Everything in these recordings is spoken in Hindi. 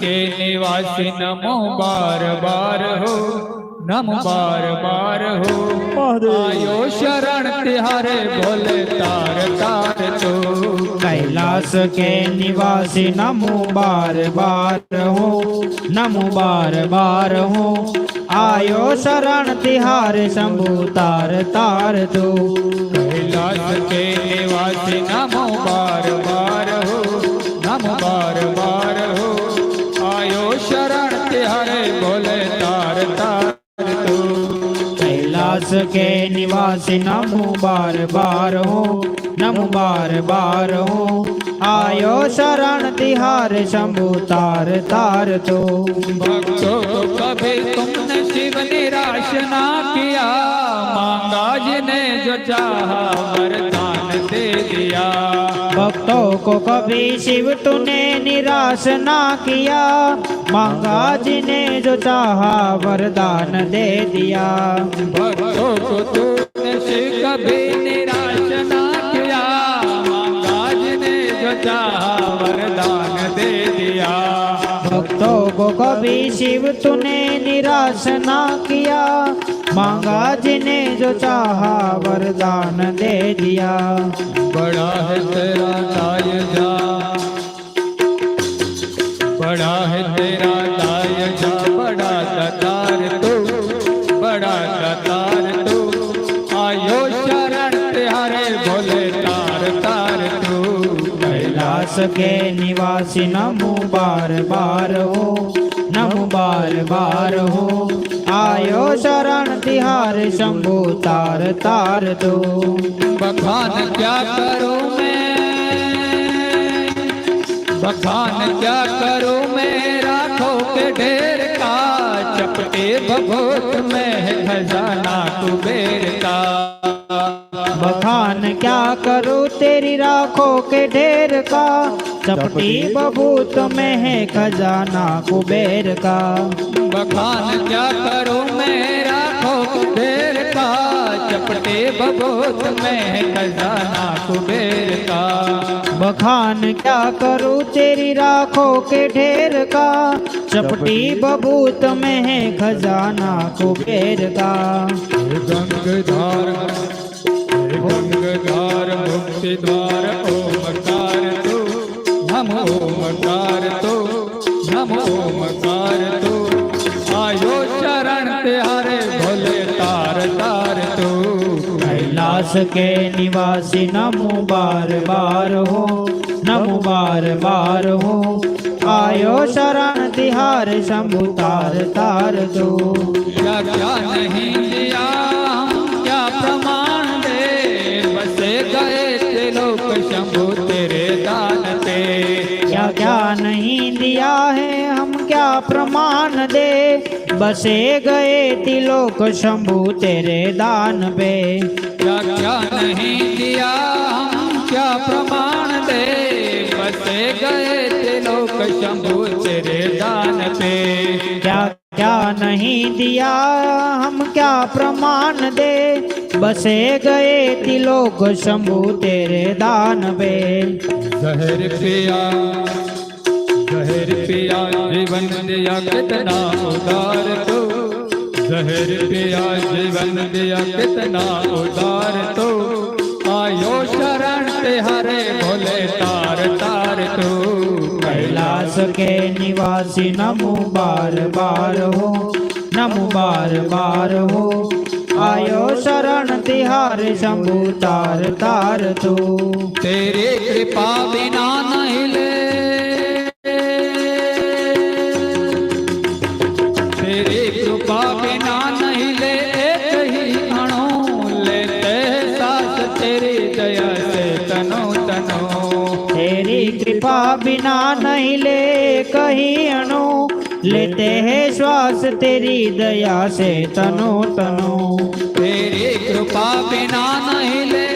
के निवासी नमो बार बार हो नमो बार बार हो। आयो शरण तिहारे भोले तार तार तो। कैलाश के निवासी नमो बार बार हो नमो बार बार हो। आयो शरण तिहार शंभु तार तार दो कैलाश के निवासी नमो बार बार हो नमो बार बार हो। निवासी नमो बार बार हो, नमो बार बार हो। आयो शरण तिहार शंभु तार तार तो। कभी तुमने शिव निराश ना किया, मांगा जिने जो चाहा, वरदान दे दिया। भक्तों को कभी शिव तूने निराश ना किया। मांगा जिन्हें जो चाहा वरदान दे दिया। भक्तों को तूने शिव कभी निराश ना किया। मांगा जिने जो चाहा वरदान दे दिया। भक्तों को कभी शिव तूने निराश ना किया। मांगा जिन्हें जो चाहा वरदान दे दिया। बड़ा है तेरा दाय जा बड़ा है तेरा दाय कैलाश के निवासी नमो बार बार हो, नमो बार बार हो। आयो शरण तिहार शंभु तार तार दो। बखान क्या करो मैं? बखान क्या करो मैं? राखों के ढेर का, चपटे भभूत में खजाना कुबेर का। बखान क्या करूँ तेरी राखों के ढेर का? चपटी बबूत में है खजाना कुबेर का। बखान क्या करूँ मैं राखों के ढेर का? चपटे भभूत में है खजाना कुबेर का। बखान क्या करूँ तेरी राखों के ढेर का? चपटी बबूत में है खजाना कुबेर का। गंगधार गंगधार मुक्ति द्वार ओमकार तो नमो ओमकार तो नमो ओमकार तो। आयो शरण तिहारे भोले तार तार तो। कैलाश के निवासी नमो बार बार हो नमो बार बार हो। आयो शरण तिहार शंभु तार तार दो क्या क्या नहीं दिया क्या प्रमाण बसे गए थे लोक शंभु तेरे दान ते क्या क्या नहीं दिया है हम क्या प्रमाण दे? बसे गए तिलोक शंभु तेरे दान पे। क्या क्या नहीं दिया हम क्या प्रमाण दे? बसे गए थे लोक शंभु तेरे दान पे। क्या क्या नहीं दिया हम क्या प्रमाण दे? बसे गए तिलोक शंभु तेरे दान पे। जहर पिया जहर पिया जीवन दिया कितना उदार तो। जहर पिया जीवन दिया कितना उदार तो। आयो शरण ते हरे भोले तार तार तो। कैलाश के निवासी नमो बार बार हो नमो बार बार हो। आयो शरण तिहार शंभु तार तार तो तेरी कृपा बिना नहीं ले तेरी कृपा बिना नहीं ले एक ही अणु लेते साथ तेरी दया से तनो तनो। तेरी कृपा बिना नहीं ले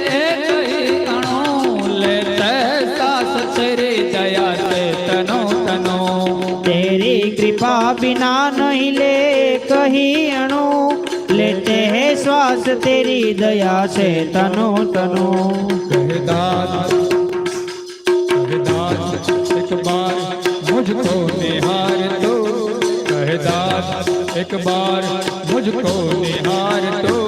कहीं अणु लेते हैं श्वास तेरी दया से तनो तनो। तेरी कृपा बिना नहीं ले लेते तेरी दया से तनो तनो तेरी कृपा बिना नहीं ले कहीं अणु लेते हैं श्वास तेरी दया से तनो तनो। एक बार मुझको निहार तो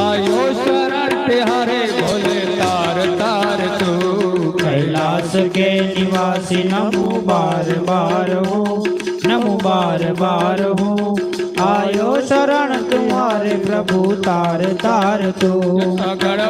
आयो शरण तिहारे भोले तार तार तू। कैलाश के निवासी नमो बार बार हो नमो बार बार हो। आयो शरण तुम्हारे प्रभु तार तार तो। अगड़